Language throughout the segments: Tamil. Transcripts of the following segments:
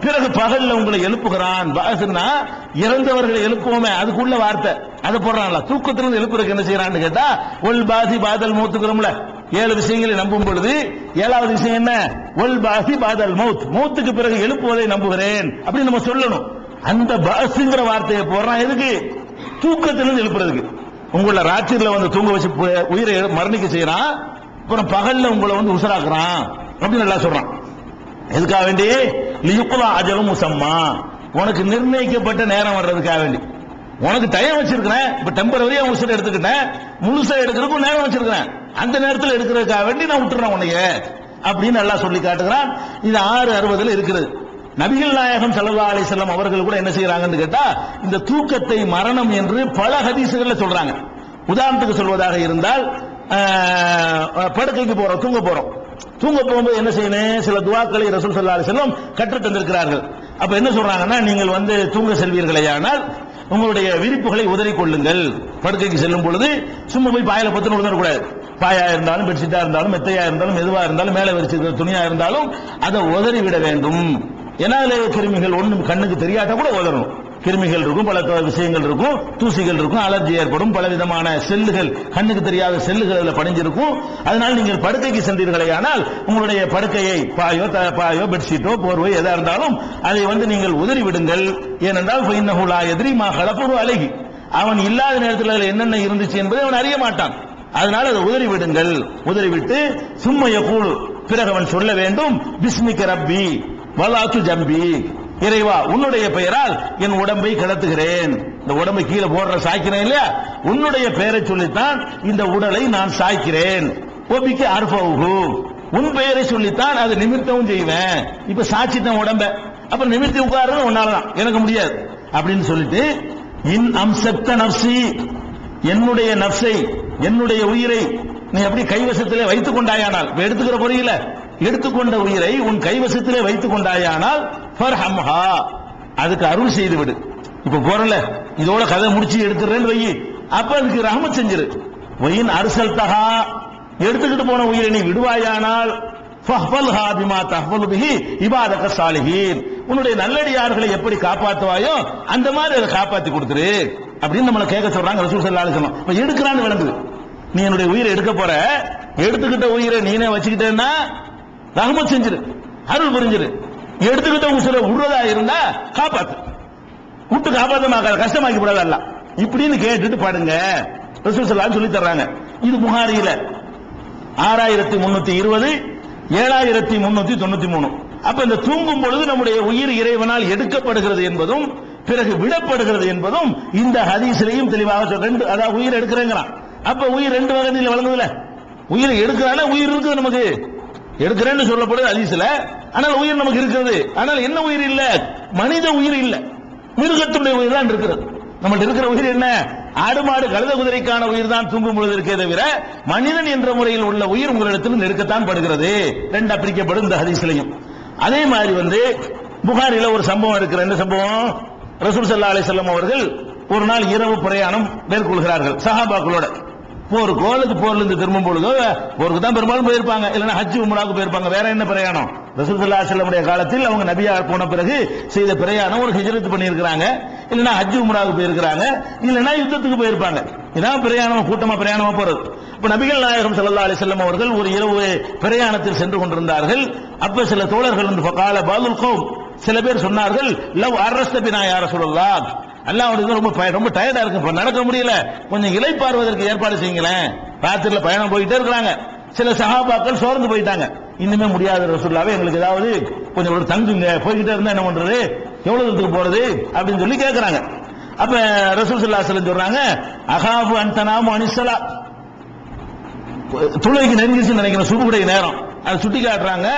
பிறகு பகல்ல உங்களை எழுப்புகிறான். பாசுனா இறந்தவர்களை எழுப்புவோமே அதுக்குள்ள வார்த்தை. அதை போடுறாங்களா தூக்கத்திலிருந்து எழுப்புறதுக்கு என்ன செய்யறான்னு கேட்டா ஒல் பாசி பாதல் மூத்துக்கிறோம்ல ஏழு விஷயங்களை நம்பும் பொழுது ஏழாவது விஷயம் என்ன? ஒல் பாசி பாதல் மௌத் மௌத்துக்கு பிறகு எழுப்புவதை நம்புகிறேன். அப்படின்னு நம்ம சொல்லணும். அந்த பாசுங்கிற வார்த்தையை போடுறான் எதுக்கு? தூக்கத்திலிருந்து எழுப்புறதுக்கு. உங்களை ராத்திரில வந்து தூங்க வச்சு உயிரை மரணிக்க செய்யறான். அப்புறம் பகல்ல உங்களை வந்து உசராக்குறான். அப்படின்னு நல்லா சொல்றான். எதுக்காக வேண்டி? லியுக்குலா அஜலும் முசம்மா. உனக்கு நிர்ணயிக்கப்பட்ட நேரம் வர்றதுக்காக வேண்டி. உனக்கு டைம் வச்சிருக்கிறேன். இப்ப டெம்பரவரியா உசுர எடுத்துக்கிட்டேன். முழுசா எடுக்கிறதுக்கும் நேரம் வச்சிருக்கிறேன். அந்த நேரத்தில் எடுக்கிறதுக்காக வேண்டி நான் விட்டுறேன் உன்னைய. அப்படின்னு நல்லா சொல்லி காட்டுகிறான். இது ஆறு அறுபதுல இருக்கிறது நபிகள் நாயகம் ஸல்லல்லாஹு அலி செல்லம் அவர்கள் கூட என்ன செய்யறாங்கன்னு கேட்டா இந்த தூக்கத்தை மரணம் என்று பல ஹதீசுகள்ல சொல்றாங்க. உதாரணத்துக்கு சொல்வதாக இருந்தால் படுக்கைக்கு போறோம் தூங்க போறோம். தூங்க போகும்போது என்ன செய்யணும் சில துவாக்களை ரசூல் ஸல்லல்லாஹு செல்லும் கற்று தந்திருக்கிறார்கள். அப்ப என்ன சொல்றாங்கன்னா நீங்கள் வந்து தூங்க செல்வீர்களேயானால் உங்களுடைய விரிப்புகளை உதறிக்கொள்ளுங்கள் படுக்கைக்கு செல்லும் பொழுது சும்மா போய் பாயில பத்து உணரக்கூடாது பாயா இருந்தாலும் பெட்ஷீட்டா இருந்தாலும் மெத்தையா இருந்தாலும் எதுவா இருந்தாலும் மேலே விரிச்சிருக்கிற துணியா இருந்தாலும் அதை உதறி விட வேண்டும். ஏன்னா கிருமிகள் ஒண்ணும் கண்ணுக்கு தெரியாத கூட உதறணும். கிருமிகள் இருக்கும் பல விஷயங்கள் இருக்கும் தூசிகள் இருக்கும் அலர்ஜி ஏற்படும் பல விதமான செல்லுகள் கண்ணுக்கு தெரியாத செல்லுகள் அதில் படிஞ்சிருக்கும். அதனால் நீங்கள் படுக்கைக்கு சென்றீர்களேயானால் உங்களுடைய படுக்கையை பாயோ த- பாயோ பெட்ஷீட்டோ போர்வோ எதா இருந்தாலும் அதை வந்து நீங்கள் உதறி விடுங்கள். ஏனென்றால் ஃபைன்னஹு எதிரி மா கலப்புரு அழகி அவன் இல்லாத நேரத்தில் அதில் என்னென்ன இருந்துச்சு என்பதை அவன் அறிய மாட்டான். அதனால் அதை உதறி விடுங்கள். உதறிவிட்டு சும்மைய கூழு பிறகு அவன் சொல்ல வேண்டும் பிஸ்மிக்க ரப்பி வலாத்து ஜம்பி. இறைவா உன்னுடைய பெயரால் என் உடம்பை கிடத்துகிறேன் இந்த உடம்பை கீழே போடுற சாய்க்கிறேன் இல்லையா? உன்னுடைய பெயரை சொல்லித்தான் இந்த உடலை நான் சாய்க்கிறேன். ஒபிக்கு அர்ஃபவுகு. உன் பெயரை சொல்லித்தான் அதை நிமிர்த்தவும் செய்வேன். இப்ப சாட்சித்தான் உடம்ப. அப்ப நிமிர்த்தி உட்காருன்னு ஒன்னாலதான் எனக்கு முடியாது. அப்படின்னு சொல்லிட்டு இன் அம்சத்த நப்சி என்னுடைய நப்சை என்னுடைய உயிரை நீ அப்படி கைவசத்திலே வைத்துக் கொண்டாயானால் எடுத்துக்கிற பொறியில எடுத்துக்கொண்ட உயிரை உன் கைவசத்திலே வைத்துக் கொண்டாயானால் ஃபர்ஹம்ஹா அதுக்கு அருள் செய்து விடு இப்ப போறல இதோட கதை முடிச்சு எடுத்துறேன்னு வை அப்ப அதுக்கு ரஹமத் செஞ்சிரு. வையின் அரசல் தகா எடுத்துக்கிட்டு போன உயிரை நீ விடுவாயானால் ஃபஹ்ஃபல்ஹா பிமா தஹ்ஃபலு பிஹி இபாதக சாலிஹீன். உன்னுடைய நல்லடியார்களை எப்படி காப்பாத்துவாயோ அந்த மாதிரி அதை காப்பாத்தி கொடுத்துரு. அப்படின்னு நம்மளை கேட்க சொல்றாங்க ரசூல் ஸல்லல்லாஹு அலைஹி இப்ப எடுக்கிறான்னு விளங்குது. நீ என்னுடைய உயிரை எடுக்க போற? எடுத்துக்கிட்ட உயிரை நீனே வச்சுக்கிட்டேன்னா ரஹமத் செஞ்சிரு. அருள் புரிஞ்சிரு. எடுத்துக்கிட்ட உசுர விடுறதா இருந்தா காப்பாத்து. விட்டு காப்பாத்தமாக கஷ்டமாக்கி விடாத இப்படின்னு கேட்டுட்டு பாடுங்க ரசூசல்லாம் சொல்லி தர்றாங்க. இது புகாரியில. ஆறாயிரத்தி முன்னூத்தி இருபது ஏழாயிரத்தி முன்னூத்தி தொண்ணூத்தி மூணு. அப்ப இந்த தூங்கும் பொழுது நம்முடைய உயிர் இறைவனால் எடுக்கப்படுகிறது என்பதும் பிறகு விடப்படுகிறது என்பதும் இந்த ஹதீஸ்லையும் தெளிவாக ரெண்டு அதாவது உயிர் எடுக்கிறேங்கிறான். அப்ப உயிர் ரெண்டு வகையில் வழங்குதுல. உயிர் எடுக்கிறான உயிர் இருக்குது நமக்கு? எடுக்கிறேன்னு சொல்லப்படுது அதிசல ஆனால் உயிர் நமக்கு இருக்கிறது. ஆனால் என்ன உயிர் இல்ல? மனித உயிர் இல்ல. மிருகத்துடைய உயிர் தான் இருக்கிறது. நம்மள்ட்ட இருக்கிற உயிர் என்ன? ஆடு மாடு கழுத குதிரைக்கான உயிர் தான் தூங்கும் பொழுது இருக்கே தவிர மனிதன் என்ற முறையில் உள்ள உயிர் உங்களிடத்தில் நெருக்கத்தான் படுகிறது. ரெண்டா பிரிக்கப்படும் இந்த ஹதீஸ்லையும். அதே மாதிரி வந்து புகாரில ஒரு சம்பவம் இருக்கிற என்ன சம்பவம்? ரசூல் சல்லா அலைஹி அவர்கள் ஒரு நாள் இரவு பிரயாணம் மேற்கொள்கிறார்கள் சஹாபாக்களோட. போர் கோலுக்கு போர்ல இருந்து திரும்பும் பொழுது போருக்கு தான் பெரும்பாலும் போயிருப்பாங்க. இல்லைன்னா ஹஜ் உம்ராவுக்கு போயிருப்பாங்க. வேற என்ன பிரயாணம்? ரசூல் செல்லமுடைய காலத்தில் அவங்க நபியா போன பிறகு செய்த பிரயாணம் ஒரு ஹிஜரத் பண்ணியிருக்கிறாங்க. இல்லைன்னா ஹஜ் உம்ராவுக்கு போயிருக்கிறாங்க. இல்லைன்னா யுத்தத்துக்கு போயிருப்பாங்க. இதான் பிரயாணம் கூட்டமா பிரயாணமா போறது. இப்ப நபிகள் நாயகம் சல்லா அலி செல்லம் அவர்கள் ஒரு இரவு பிரயாணத்தில் சென்று கொண்டிருந்தார்கள். அப்ப சில தோழர்கள் வந்து கால பாதுல் சில பேர் சொன்னார்கள் லவ் அரஸ்தபினா யார சொல்லலாம் அல்லாஹ் ரொம்ப ரொம்ப டயர்டா இருக்கு. இப்போ நடக்க முடியல. கொஞ்சம் இலைப்பாறுவதற்கு ஏற்பாடு செய்யுங்களேன். ராத்திரில பயணம் போயிட்டே இருக்கிறாங்க. சில சகாபாக்கள் சோர்ந்து போயிட்டாங்க. இன்னுமே முடியாத ரசூல்லாவே எங்களுக்கு ஏதாவது கொஞ்சம் ஒரு தங்குங்க. போய்கிட்டே இருந்தா என்ன பண்றது? எவ்வளவு தூரத்துக்கு போறது? அப்படின்னு சொல்லி கேட்கறாங்க அப்ப ரசூசுல்லா ஸல்லல்லாஹு சொல்றாங்க அகாபு அன்தனாமு அனிசலா துளைக்கு நெருங்கிச்சு நினைக்கிறேன். சுடுகுடைய நேரம். அதை சுட்டி காட்டுறாங்க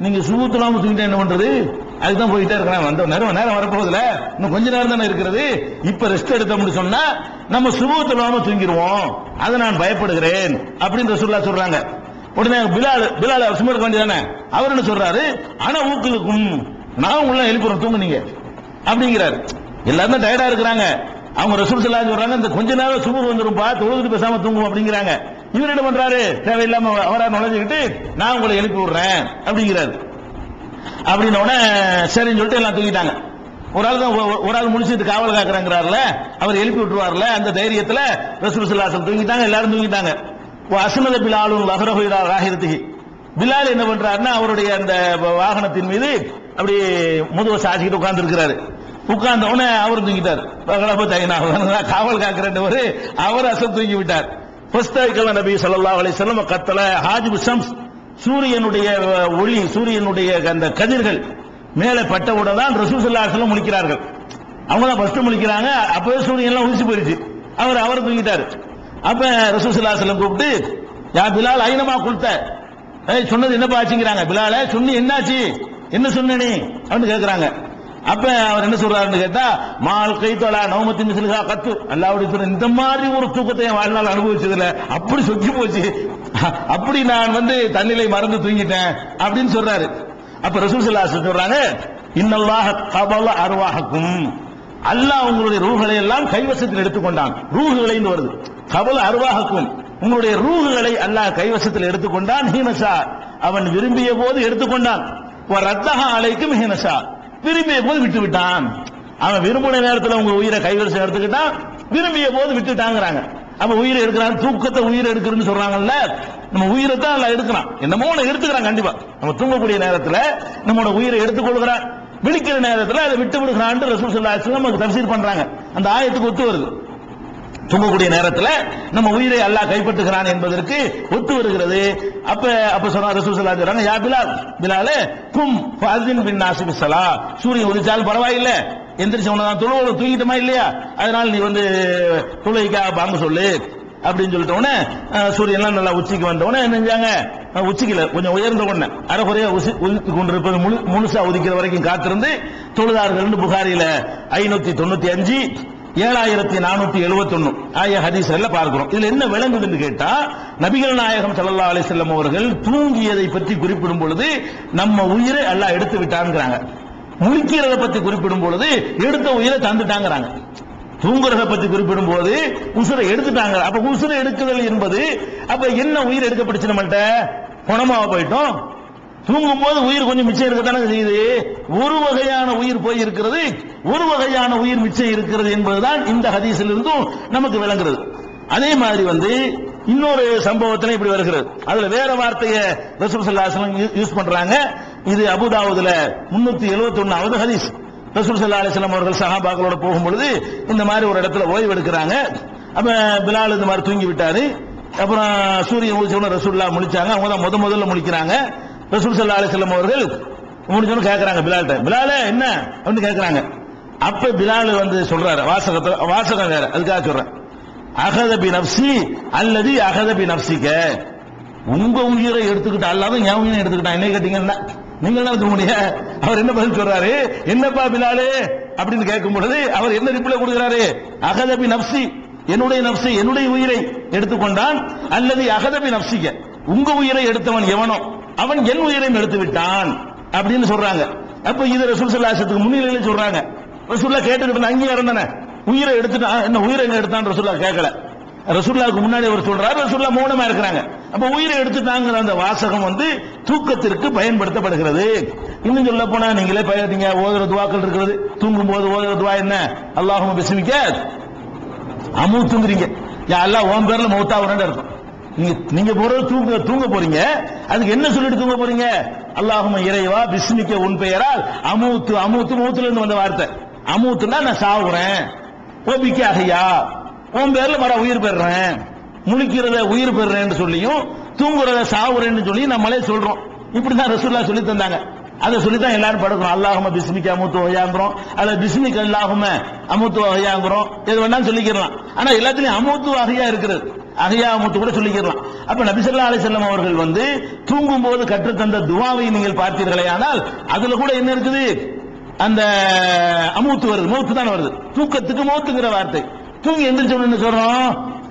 நீங்க சுபு துலாம தூங்கிட்டா என்ன பண்றது? அதுதான் போயிட்டே இருக்கிறேன். வந்த நேரம் நேரம் வரப்போகுதுல இன்னும் கொஞ்ச நேரம் தானே இருக்கிறது. இப்ப ரெஸ்ட் எடுத்தோம்னு சொன்னா நம்ம சுபு தூங்கிடுவோம் அதை நான் பயப்படுகிறேன். அப்படின்னு ரசூல்லா சொல்றாங்க. உடனே பிலால் பிலால் சும்மா இருக்க வேண்டியதானே அவர் என்ன சொல்றாரு? ஆனா ஊக்குலுக்கும். நான் உள்ள எழுப்புறேன். தூங்குனீங்க அப்படிங்கிறாரு. எல்லாரும் தான் டயர்டா இருக்கிறாங்க. அவங்க ரசூல் ஸல்லல்லாஹு சொல்றாங்க இந்த கொஞ்ச நேரம் சுபு வந்துரும்பா. தொழுதுட்டு பேசாம தூங்குவோம் அப்படிங்கிறாங்க. இவர் என்ன பண்றாரு? தேவையில்லாம அவரா நுழைஞ்சுக்கிட்டு நான் உங்களை எழுப்பி விடுறேன் அப்படிங்கிறாரு. அப்படின்ன உடனே சரின்னு சொல்லிட்டு எல்லாம் தூக்கிட்டாங்க. ஒரு ஆள் தான் ஒரு ஆள் முடிச்சிட்டு காவல் காக்குறாங்கிறாருல அவர் எழுப்பி விட்டுருவார்ல அந்த தைரியத்துல ரசூல் தூங்கிட்டாங்க எல்லாரும் தூங்கிட்டாங்க. அசுமத பிலாலும் லஹரஹுரா ராகிரத்திகி பிலால் என்ன பண்றாருன்னா அவருடைய அந்த வாகனத்தின் மீது அப்படி முதுக சாச்சிக்கிட்டு உட்கார்ந்து இருக்கிறாரு உட்கார்ந்த உடனே அவர் தூங்கிட்டார். காவல் காக்கிறவர் அவர் அசம் தூங்கி விட்டார் புஸ்தகங்கள் நபி சல்லா அலைஹி வஸல்லம் கத்தல ஹாஜிபு சம்ஸ் சூரியனுடைய ஒளி சூரியனுடைய அந்த கதிர்கள் மேலே பட்டவுடன் தான் ரசூல் ஸல்லல்லாஹு முழிக்கிறார்கள். அவங்க தான் ஃபஸ்ட்டு முழிக்கிறாங்க. அப்போவே சூரியன்லாம் ஒழிச்சு போயிடுச்சு போயிருச்சு. அவர் அவர் தூங்கிட்டாரு. அப்போ ரசூல் ஸல்லல்லாஹு கூப்பிட்டு யா பிலால் ஐனமா கொடுத்த சொன்னது என்னப்பா ஆச்சுங்கிறாங்க. பிலால சொன்னி என்னாச்சு? என்ன சொன்ன நீ? அப்படின்னு கேட்குறாங்க அப்ப அவர் என்ன சொல்றாருன்னு கேட்டா மால் கைத்தோலா நவமத்தின் சிலுகா கத்து. அல்லாவுடைய சொல்ற இந்த மாதிரி ஒரு தூக்கத்தை என் வாழ்நாள் அனுபவிச்சதுல அப்படி சொக்கி போச்சு. அப்படி நான் வந்து தண்ணிலை மறந்து தூங்கிட்டேன். அப்படின்னு சொல்றாரு. அப்ப ரசூல் ஸல்லல்லாஹு சொல்றாங்க இன்னல்லாக கபல அருவாகக்கும் அல்லாஹ் உங்களுடைய ரூகளை எல்லாம் கைவசத்தில் எடுத்துக்கொண்டான். ரூகுகளை வருது. கபல அருவாகக்கும் உங்களுடைய ரூகுகளை அல்லாஹ் கைவசத்தில் எடுத்துக்கொண்டான் ஹீனசா அவன் விரும்பிய போது எடுத்துக்கொண்டான். ரத்தக அலைக்கும் ஹீனசா விரும்பிய போது விட்டு விட்டான் அவன் விரும்பின நேரத்தில் உங்க உயிரை கைவரிசை எடுத்துக்கிட்டான் விரும்பிய போது விட்டுட்டாங்கிறாங்க. அப்ப உயிரை எடுக்கிறான் தூக்கத்தை உயிரை எடுக்கிறன்னு சொல்றாங்கல்ல நம்ம உயிரை தான் அதை எடுக்கிறான். என்னமோ ஒண்ணு எடுத்துக்கிறான் கண்டிப்பா. நம்ம தூங்கக்கூடிய நேரத்துல நம்மளோட உயிரை எடுத்துக்கொள்கிறான். விழிக்கிற நேரத்துல அதை விட்டு விடுகிறான் ரசூல் ஸல்லல்லாஹு நமக்கு பண்றாங்க. அந்த ஆயத்துக்கு ஒத்து வருது. தூங்கக்கூடிய நேரத்தில் நம்ம உயிரை அல்லாஹ் கைப்பற்றுகிறான் என்பதற்கு ஒத்து வருகிறது. அப்ப அப்ப சொன்னா ரசூல் ஸல்லல்லாஹு யா பிலால் பிலாலே கும் ஃபாஸின் பின் நாசிபி சூரியன் உதிச்சால் பரவாயில்லை எந்திரிச்ச உடனே தான் தொழுவோட தூங்கிட்டோமா இல்லையா? அதனால நீ வந்து தொழுகைக்காக பாங்க சொல்லு அப்படின்னு சொல்லிட்ட சூரியன்லாம் நல்லா உச்சிக்கு வந்த என்ன செஞ்சாங்க? உச்சிக்கல கொஞ்சம் உயர்ந்த உடனே அரைக்குறையா உசி உதித்து கொண்டிருப்பது முழு முழுசா உதிக்கிற வரைக்கும் காத்திருந்து தொழுதார்கள் புகாரில ஐநூத்தி தொண்ணூத்தி அஞ்சு ஏழாயிரத்தி நானூத்தி எழுபத்தி ஒன்னு ஆகிய ஹதீஸ்ல பார்க்கிறோம். இதுல என்ன விளங்குதுன்னு கேட்டா நபிகள் நாயகம் சல்லா அலி செல்லம் அவர்கள் தூங்கியதை பற்றி குறிப்பிடும் பொழுது நம்ம உயிரை எல்லாம் எடுத்து விட்டாங்கிறாங்க முழிக்கிறத பத்தி குறிப்பிடும் பொழுது எடுத்த உயிரை தந்துட்டாங்கிறாங்க. தூங்குறத பத்தி குறிப்பிடும் போது உசுரை எடுத்துட்டாங்க. அப்ப உசுரை எடுக்குதல் என்பது அப்ப என்ன உயிர் எடுக்கப்பட்டுச்சு நம்மள்கிட்ட குணமாக போயிட்டோம். தூங்கும் போது உயிர் கொஞ்சம் மிச்சம் இருக்கத்தானே செய்யுது? ஒரு வகையான உயிர் போய் இருக்கிறது ஒரு வகையான உயிர் மிச்சம் இருக்கிறது என்பதுதான் இந்த ஹதீஸில் இருந்தும் நமக்கு விளங்குறது. அதே மாதிரி வந்து இன்னொரு சம்பவத்துல இப்படி வருகிறது. அதுல வேற வார்த்தையை ரசூல் ஸல்லல்லாஹு யூஸ் பண்றாங்க. இது அபுதாவுதுல 371வது ஹதீஸ். ரசூல் ஸல்லல்லாஹு அலைஹி அவர்கள் சஹாபாக்களோட போகும்பொழுது இந்த மாதிரி ஒரு இடத்துல ஓய்வு எடுக்கிறாங்க. அப்ப பிலால் இந்த மாதிரி தூங்கி விட்டாரு. அப்புறம் சூரியன் முடிச்சவன ரசூல்லா முழிச்சாங்க. அவங்க தான் முத முதல்ல முழிக்கிறாங்க. ரசூல் சல்லா அலைஹி வஸல்லம் அவர்கள் முடிஞ்சவனு கேட்கறாங்க பிலால்ட்ட. பிலாலே என்ன? அப்படின்னு கேட்கறாங்க அப்ப பிலால் வந்து சொல்றாரு வாசகத்துல வாசகம் வேற அதுக்காக சொல்றேன். அகத பி நப்சி அல்லது அகத பி நப்சிக்க உங்க உயிரை எடுத்துக்கிட்டா அல்லாத என் உயிரை எடுத்துக்கிட்டான். என்ன கேட்டீங்கன்னா நீங்க என்ன தூங்குனீங்க அவர் என்ன பதில் சொல்றாரு? என்னப்பா பிலாலு? அப்படின்னு கேட்கும் பொழுது அவர் என்ன ரிப்ளை கொடுக்கிறாரு? அகதபி நப்சி என்னுடைய நப்சி என்னுடைய உயிரை எடுத்துக்கொண்டான். அல்லது அகதபி நப்சிக்க உங்க உயிரை எடுத்தவன் எவனோ? அவன் என் உயிரையும் எடுத்து விட்டான் அப்படின்னு சொல்றாங்க. அப்ப இது ரசூல் சல்லாசத்துக்கு முன்னிலையில சொல்றாங்க. ரசூல்லா கேட்டுக்கிட்டு அங்கீகாரம் தானே உயிரை எடுத்துட்டான் என்ன உயிரை எங்க எடுத்தான் ரசூல்லா கேட்கல. ரசூல்லாவுக்கு முன்னாடி அவர் சொல்றாரு ரசூல்லா மௌனமா இருக்கிறாங்க. அப்ப உயிரை எடுத்துட்டாங்கிற அந்த வாசகம் வந்து தூக்கத்திற்கு பயன்படுத்தப்படுகிறது. இன்னும் சொல்ல போனா நீங்களே பயத்தீங்க ஓதுற துவாக்கள் இருக்கிறது. தூங்கும் போது ஓதுற துவா என்ன? அல்லாஹும் பிசுமிக்க அமுத்துங்கிறீங்க யா எல்லாம் ஓம் பேர்ல மௌத்தாவுறேன்னு இருக்கும். நீங்க நீங்க போறது தூங்க தூங்க போறீங்க. அதுக்கு என்ன சொல்லிட்டு தூங்க போறீங்க? அல்லாஹும் இறைவா பிஸ்மிக்க உன் பெயரால் அமூத்து அமூத்து மூத்துல இருந்து வந்த வார்த்தை. அமூத்துனா நான் சாவுறேன். ஓபிக்க அகையா உன் பேர்ல வர உயிர் பெறுறேன். முழிக்கிறத உயிர் பெறுறேன்னு சொல்லியும் தூங்குறத சாவுறேன்னு சொல்லி நம்மளே சொல்றோம். இப்படிதான் ரசூல்லா சொல்லி தந்தாங்க. அதை சொல்லி தான் எல்லாரும் படுக்கிறோம். அல்லாஹும பிஸ்மிக்கு அமுத்து வகையாங்கிறோம். அல்ல பிஸ்மிக்கு அல்லாஹும அமுத்து வகையாங்கிறோம். எது வேணாலும் சொல்லிக்கிறலாம். ஆனா எல்லாத்துலயும் அமுத்து வகையா இருக்கிறது. அகையா அமுத்து கூட சொல்லிக்கிறலாம் அப்ப நபிசல்லா அலிசல்லம் அவர்கள் வந்து தூங்கும் போது கற்றுத்தந்த துவாவை நீங்கள் பார்த்தீர்களே ஆனால் அதுல கூட என்ன இருக்குது? அந்த அமூத்து வருது மூத்து தான் வருது. தூக்கத்துக்கு மூத்துங்கிற வார்த்தை. தூங்கி எந்திரிச்சோம்னு சொல்றோம்?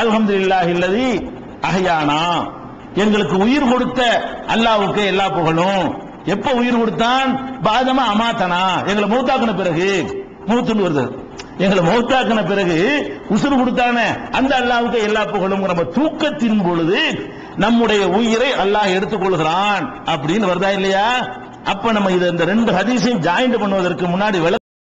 அல்ஹம்துலில்லாஹி இல்லதி அகையானா எங்களுக்கு உயிர் கொடுத்த அல்லாவுக்கு எல்லா புகழும். எப்ப உயிர் கொடுத்தான்? பாதமா அமாத்தனா. எங்களை மூத்தாக்குன பிறகு. மூத்துன்னு வருது. எங்களை மௌத்தாக்கின பிறகு உசுறு கொடுத்தானே? அந்த அல்லாவுக்கு எல்லா புகழும். நம்ம தூக்கத்தின் பொழுது நம்முடைய உயிரை அல்லாஹ் எடுத்துக்கொள்கிறான். அப்படின்னு வருதா இல்லையா? அப்ப நம்ம இதை இந்த ரெண்டு ஹதீஸையும் ஜாயிண்ட் பண்ணுவதற்கு முன்னாடி